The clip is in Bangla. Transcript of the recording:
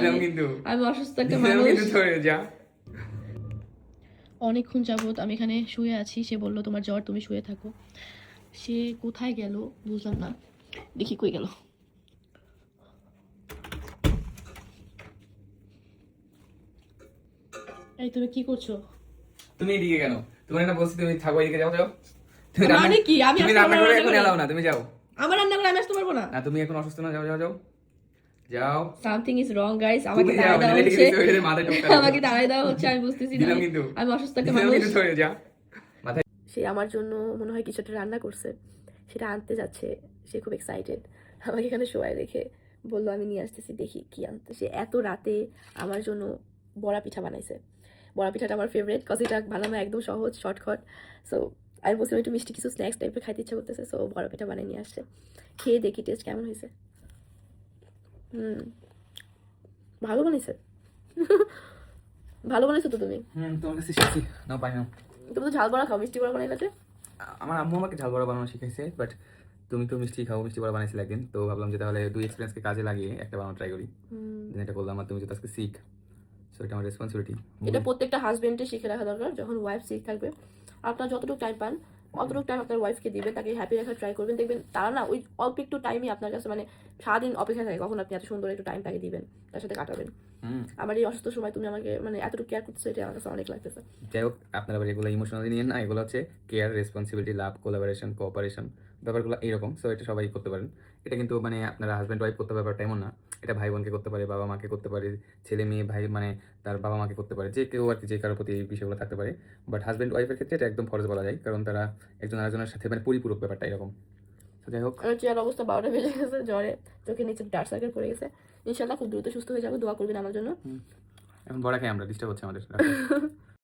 দিলাম কিন্তু। আমি অসুস্থ একটা মানুষ। যা। অনেকক্ষণ যাবত আমি এখানে শুয়ে আছি। সে বলল তোমার জ্বর তুমি শুয়ে থাকো। সে কোথায় গেল বুঝলাম না। দেখি কই গেল। এই তুমি কি করছ? তুমি এদিকে কেন? তোমার না বলছি তুমি থাকো এদিকে যাও যাও। তুমি মানে রান্না- কি? আমি রান্না করে এখন এলাও না তুমি যাও। আমার রান্না করে আমি আসতে পারব না? না তুমি এখন অসুস্থ না যাও যাও যাও। যাও। সামথিং ইজ রং গাইস আমাকে দেওয়া হচ্ছে। আমাকে দেওয়া হচ্ছে আমি বুঝতেছি না। কিন্তু। আমি অসুস্থ একটা মানুষ। সে আমার জন্য মনে হয় কিছু একটা রান্না করছে। সেটা আনতে যাচ্ছে। সে খুব এক্সাইটেড আমাকে এখানে শোয়ায় রেখে বলল আমি নিয়ে আসতেছি দেখি কি আনতে। সে এত রাতে আমার জন্য বড়া পিঠা বানাইছে। বড়া পিঠাটা আমার ফেভারিট কজ এটা বানানো একদম সহজ শর্টকাট সো আমি বলছিলাম একটু মিষ্টি কিছু স্ন্যাক্স টাইপের খাইতে ইচ্ছা করতেছে। সো বড়া পিঠা বানিয়ে নিয়ে আসছে। খেয়ে দেখি টেস্ট কেমন হয়েছে? হুম। ভালো বানিয়েছে। ভালো বানাইছো তো তুমি? হুম তোমার কাছে শিখছি। না পাই না তুমি তো ঝাল বড়া খাও মিষ্টি বড়া বানাইলাতে আমার আম্মু আমাকে ঝাল বড়া বানানো শিখাইছে বাট তুমি তো মিষ্টি খাও মিষ্টি বড়া বানাইছিলে একদিন তো ভাবলাম যে তাহলে দুই এক্সপিরিয়েন্সকে কাজে লাগিয়ে একটা বানানো ট্রাই করি। দেন এটা করলাম আর তুমি যদি আজকে শিখ সো এটা আমার রেসপন্সিবিলিটি এটা প্রত্যেকটা হাজবেন্ডে শিখে রাখা দরকার যখন ওয়াইফ সিক থাকবে। আপনার যতটুকু টাইম পান অতটুকু টাইম আপনার ওয়াইফকে দিবেন তাকে হ্যাপি রাখার ট্রাই করবেন দেখবেন তারা না ওই অল্প একটু টাইমই আপনার কাছে মানে সারাদিন অপেক্ষা থাকে কখন আপনি এত সুন্দর একটু টাইম তাকে দিবেন তার সাথে কাটাবেন। আমার এই অসুস্থ সময় তুমি আমাকে মানে এতটুকু কেয়ার করতেছো এটা আমার কাছে অনেক লাগতেছে। যাই হোক আপনারা এগুলো ইমোশনালি নিয়ে না এগুলো হচ্ছে care responsibility love collaboration cooperation ব্যাপারগুলো এইরকম সো এটা সবাই করতে পারেন। এটা কিন্তু মানে আপনারা হাজব্যান্ড ওয়াইফ করতে ব্যাপারটা এমন না। এটা ভাই বোনকে করতে পারে বাবা মাকে করতে পারে ছেলে মেয়ে ভাই মানে তার বাবা মাকে করতে পারে যে কেউ আর কি যে কারোর প্রতি এই বিষয়গুলো থাকতে পারে। বাট হাজব্যান্ড ওয়াইফের ক্ষেত্রে এটা একদম ফরজ বলা যায় কারণ তারা একজন আরেকজনের সাথে মানে পরিপূরক ব্যাপারটা এরকম। যাই হোক। চেয়ার অবস্থা বারোটা বেজে গেছে জ্বরে চোখের নিচে ডার্ক সার্কেল পড়ে গেছে। ইনশাল্লাহ খুব দ্রুত সুস্থ হয়ে যাবে দোয়া করবেন আমার জন্য। এখন বড়া খাই আমরা ডিস্টার্ব হচ্ছে আমাদের।